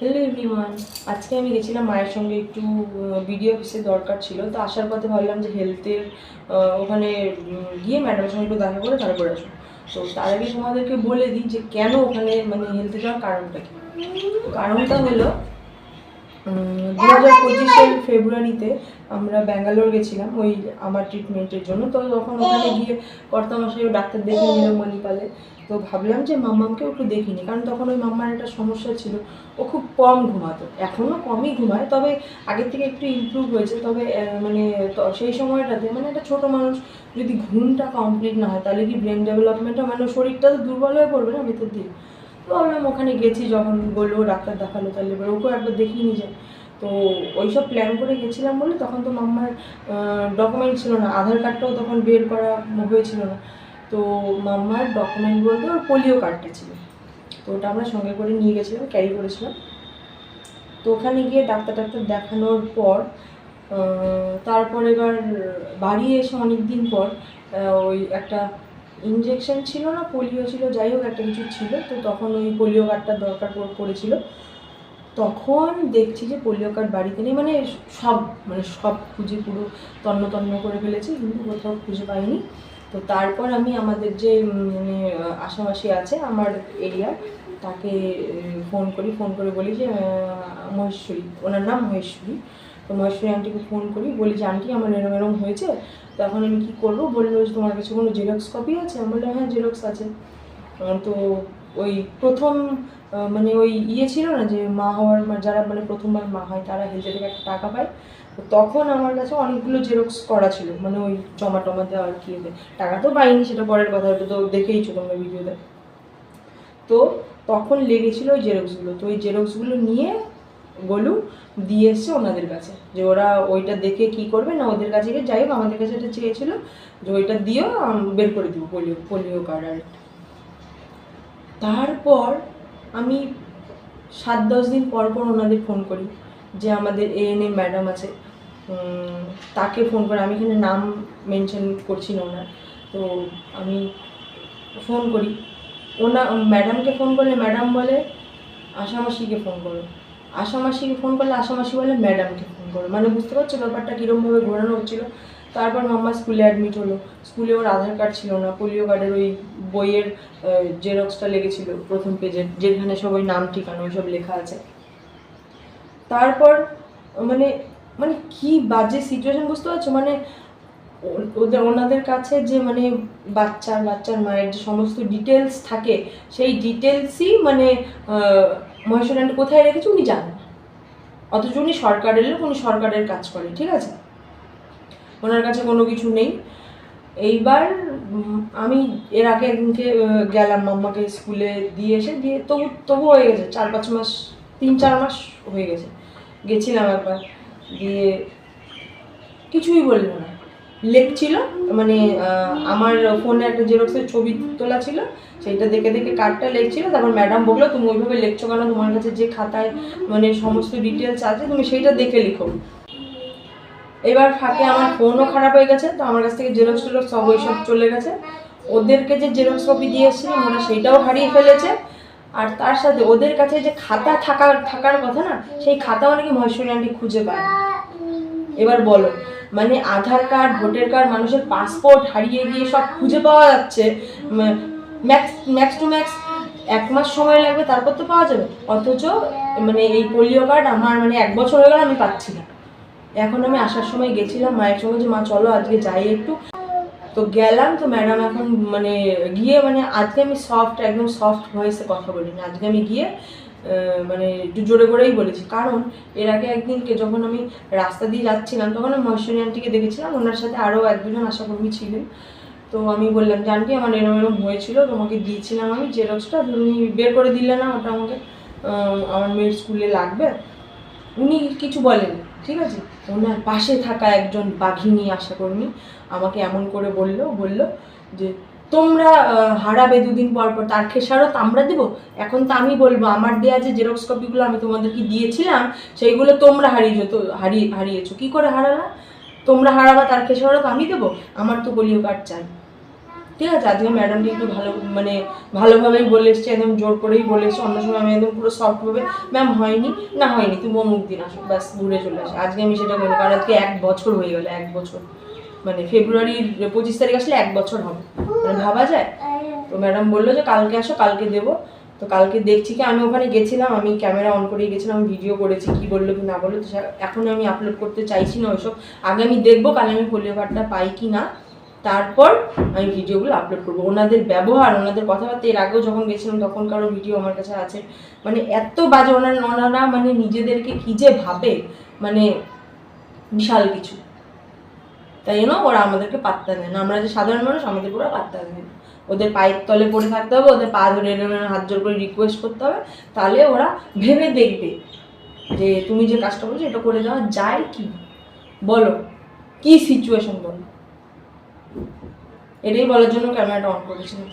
Hello everyone আজকে আমি গেছিলাম মায়ের সঙ্গে একটু বিডিও অফিসে দরকার ছিল। তো আসার পথে ভাবলাম যে হেলথের ওখানে গিয়ে ম্যাডামের সঙ্গে একটু দেখা করে তারপরে আসব। তো তার আগে তোমাদেরকে বলে দিই যে কেন ওখানে মানে হেলথে যাওয়ার কারণটা কি? কারণটা হলো দু হাজার পঁচিশের ফেব্রুয়ারিতে আমরা ব্যাঙ্গালোর গেছিলাম ওই আমার ট্রিটমেন্টের জন্য। তো তখন ওখানে গিয়ে কর্তামশাই ডাক্তার দেখে নিলাম মণিপালে। তো ভাবলাম যে মাম্মামকেও একটু দেখিনি কারণ তখন ওই মাম্মার একটা সমস্যা ছিল। ও খুব কম ঘুমাতো এখনও কমই ঘুমায় তবে আগের থেকে একটু ইমপ্রুভ হয়েছে। তবে মানে সেই সময়টাতে মানে একটা ছোটো মানুষ যদি ঘুমটা কমপ্লিট না হয় তাহলে কি ব্রেন ডেভেলপমেন্টটা মানে শরীরটা তো দুর্বল হয়ে পড়বে না ভেতর দিয়ে? ভাবলাম ওখানে গেছি, যখন বলল, ডাক্তার দেখাল, তাহলে এবার ওকেও একবার দেখিয়ে নিয়ে যায় তো ওইসব প্ল্যান করে গেছিলাম বলে তখন তো মাম্মার ডকুমেন্ট ছিল না, আধার কার্ডটাও তখন বের করা হয়েছিল না। তো মাম্মার ডকুমেন্ট বলতে ওর পোলিও কার্ডটা ছিল। তো ওটা আমরা সঙ্গে করে নিয়ে গেছিলাম ক্যারি করেছিলাম। তো ওখানে গিয়ে ডাক্তার টাক্তার দেখানোর পর তারপর এবার বাড়ি এসে অনেক দিন পর ওই একটা ইঞ্জেকশন ছিল না পোলিও ছিল যাই হোক একটা কিছু ছিল তো তখন ওই পোলিও কার্ডটা দরকার পড়- পড়েছিল। তখন দেখছি যে পোলিও কার্ড বাড়িতে নেই মানে সব মানে সব খুঁজে পুরো তন্ন তন্ন করে ফেলেছি কিন্তু কোথাও খুঁজে পাইনি। তো তারপর আমি আমাদের যে মানে আহ, আছে আমার এরিয়ার তাকে ফোন করি ফোন করে বলি যে মহেশ্বরী ওনার নাম মহেশ্বরী। তো মহেশ্বরী আন্টিকে ফোন করি, বলি যে আন্টি আমার এরম এরম হয়েছে? তো এখন আমি কী করব? বলল যে, তোমার কাছে কোনো জেরক্স কপি আছে? আমি বললাম হ্যাঁ জেরক্স আছে। তো ওই প্রথম মানে ওই ইয়ে ছিল না যে, মা হওয়ার মা- যারা মানে প্রথমবার মা হয়, তারা হেলথে থেকে একটা টাকা পায়। তো তখন আমার কাছে অনেকগুলো জেরক্স করা ছিল মানে ওই জমা টমা দেওয়া আর কি। টাকা তো পাইনি, সেটা পরের কথা ওটা তো দেখেই দেখেইছো তোমরা ভিডিওতে তো। তখন লেগেছিল ওই জেরক্সগুলো তো ওই জেরক্সগুলো নিয়ে গলু দিয়ে এসছে ওনাদের কাছে। যে ওরা ওইটা দেখে কি করবে? না, ওদের কাছে গিয়ে যাই হোক, আমাদের কাছে এটা চেয়েছিল, যে ওইটা দিয়েও বের করে দিব পোলিও পোলিও কার্ড আর। তারপর আমি সাত দশ দিন পর পর ওনাদের ফোন করি, যে আমাদের এ এন এএনএম ম্যাডাম আছে তাকে ফোন করে, আমি এখানে নাম মেনশন করছি না ওনার। তো আমি ফোন করি। ওনা ম্যাডামকে ফোন করলে ম্যাডাম বলে, আশামাসিকে ফোন করো। আশামাসিকে ফোন করলে, আশামাসি বলে ম্যাডামকে ফোন করো। মানে বুঝতে পারছ ব্যাপারটা কীরকমভাবে ঘোরানো হচ্ছিল? তারপর মাম্মা স্কুলে অ্যাডমিট হলো। স্কুলে ওর আধার কার্ড ছিল না। পোলিও কার্ডের ওই বইয়ের জেরক্সটা লেগেছিল প্রথম পেজে যেখানে সব ওই নাম, ঠিকানা ওইসব লেখা আছে। তারপর মানে মানে কি বাজে সিচুয়েশন বুঝতে পারছ? মানে ওদের ওনাদের কাছে যে মানে বাচ্চার বাচ্চার মায়ের যে সমস্ত ডিটেলস থাকে, সেই ডিটেলসই মানে মহেশ্বর আন্টি কোথায় রেখেছে উনি জানেন অথচ উনি সরকারের লোক উনি সরকারের কাজ করে, ঠিক আছে? ওনার কাছে কোনো কিছু নেই। এইবার আমি এর আগে একদিনকে গেলাম মাম্মাকে স্কুলে দিয়ে এসে, দিয়ে তবু তবু হয়ে গেছে, চার পাঁচ মাস, তিন চার মাস হয়ে গেছে। গেছিলাম একবার, দিয়ে কিছুই বলল না। লেখছিল মানে আমার ফোনে একটা জেরক্সের ছবি তোলা ছিল, সেইটা দেখে দেখে কার্ডটা লেখছিল তারপর ম্যাডাম বলল তুমি ওইভাবে লিখছো কেন? তোমার কাছে যে খাতায় মানে সমস্ত ডিটেলস আছে, তুমি সেইটা দেখে লিখো। এবার ফাঁকে আমার ফোনও খারাপ হয়ে গেছে, তো আমার কাছ থেকে জেরক্স টেরক্স সব ওইসব চলে গেছে। ওদেরকে যে জেরক্স কপি দিয়ে এসেছিলাম, ওরা সেইটাও হারিয়ে ফেলেছে। আর তার সাথে ওদের কাছে যে খাতা থাকার থাকার কথা না, সেই খাতাও নাকি মহেশ্বরী আন্টি খুঁজে পায়। এবার বলো মানে আধার কার্ড, ভোটার কার্ড, মানুষের পাসপোর্ট হারিয়ে গিয়ে সব খুঁজে পাওয়া যাচ্ছে ম্যাক্স ম্যাক্স টু ম্যাক্স এক মাস সময় লাগবে, তারপর তো পাওয়া যাবে। অথচ মানে এই পোলিও কার্ড আমার মানে এক বছর হয়ে গেল আমি পাচ্ছি না। এখন আমি আসার সময় গেছিলাম, মায়ের সঙ্গে যে, মা, চলো আজকে যাই একটু। তো গেলাম, তো ম্যাডাম এখন মানে গিয়ে মানে আজকে আমি সফট একদম সফট ভয়েসে কথা বলি না আজকে আমি গিয়ে মানে একটু জোরে করেই বলেছি। কারণ এর আগে একদিনকে যখন আমি রাস্তা দিয়ে যাচ্ছিলাম, তখন আমি মহেশ্বরী আন্টিকে দেখেছিলাম, ওনার সাথে আরও এক দুজন আশাকর্মী ছিলেন। তো আমি বললাম যে আন্টি আমার এরম এরম হয়েছিল, তোমাকে দিয়েছিলাম আমি জেরক্সটা, তুমি বের করে দিলে না ওটা আমাকে আমার মেয়ের স্কুলে লাগবে। উনি কিছু বলেন, ঠিক আছে? ওনার পাশে থাকা একজন বাঘিনী আশাকর্মী আমাকে এমন করে বলল, বলল যে তোমরা হারাবে দুদিন পর পর, তার খেসারত আমরা দেবো। এখন তো আমি বলব, আমার দেওয়া যে জেরক্স কপিগুলো আমি তোমাদেরকে দিয়েছিলাম, সেইগুলো তোমরা হারিয়েছো, তো হারিয়ে, হারিয়েছো। কী করে হারালা? তোমরা হারাবা, তার খেসারত আমি দেবো? আমার তো পোলিও কার্ড চাই? ঠিক আছে, আজকে ম্যাডামটি একটু ভালো মানে ভালোভাবেই বলে এসছে, একদম জোর করেই বলে এসছে। অন্য সময় আমি একদম পুরো সফটভাবে ম্যাম হয়নি। না, হয়নি, তুমি অমুক দিন আসো, ব্যাস ঘুরে চলে আসো। আজকে আমি সেটা বলি, কারণ আজকে এক বছর হয়ে গেল, এক বছর। মানে ফেব্রুয়ারির পঁচিশ তারিখ আসলে এক বছর হবে। মানে ভাবা যায়? তো ম্যাডাম বলল যে কালকে আসো, কালকে দেবো। তো কালকে দেখছি কি, আমি ওখানে গেছিলাম, আমি ক্যামেরা অন করে গেছিলাম ভিডিও করেছি, কি বলল কি না বলল। তো এখন আমি আপলোড করতে চাইছি না ওইসব। আগে আমি দেখব, কাল আমি পোলিও কার্ডটা পাই কি না। তারপর আমি ভিডিওগুলো আপলোড করব। ওনাদের ব্যবহার, ওনাদের কথাবার্তা, এর আগেও যখন গেছিলাম তখন কারও ভিডিও আমার কাছে আছে। মানে এত বাজে, ওনারা ওনারা মানে নিজেদেরকে কি যে ভাবে মানে বিশাল কিছু। তাই জন্য ওরা আমাদেরকে পাত্তা দেয় না। আমরা যে সাধারণ মানুষ, আমাদের ওরা পাত্তা দেয় না। ওদের পায়ের তলে পড়ে থাকতে হবে, ওদের পা ধরে হাত জোর করে রিকোয়েস্ট করতে হবে, তাহলে ওরা ভেবে দেখবে যে তুমি যে কাজটা করছ, এটা করে যাওয়া যায় কি? বলো, কি সিচুয়েশন বলো? এটাই বলার জন্য ক্যামেরাটা অন করেছিলাম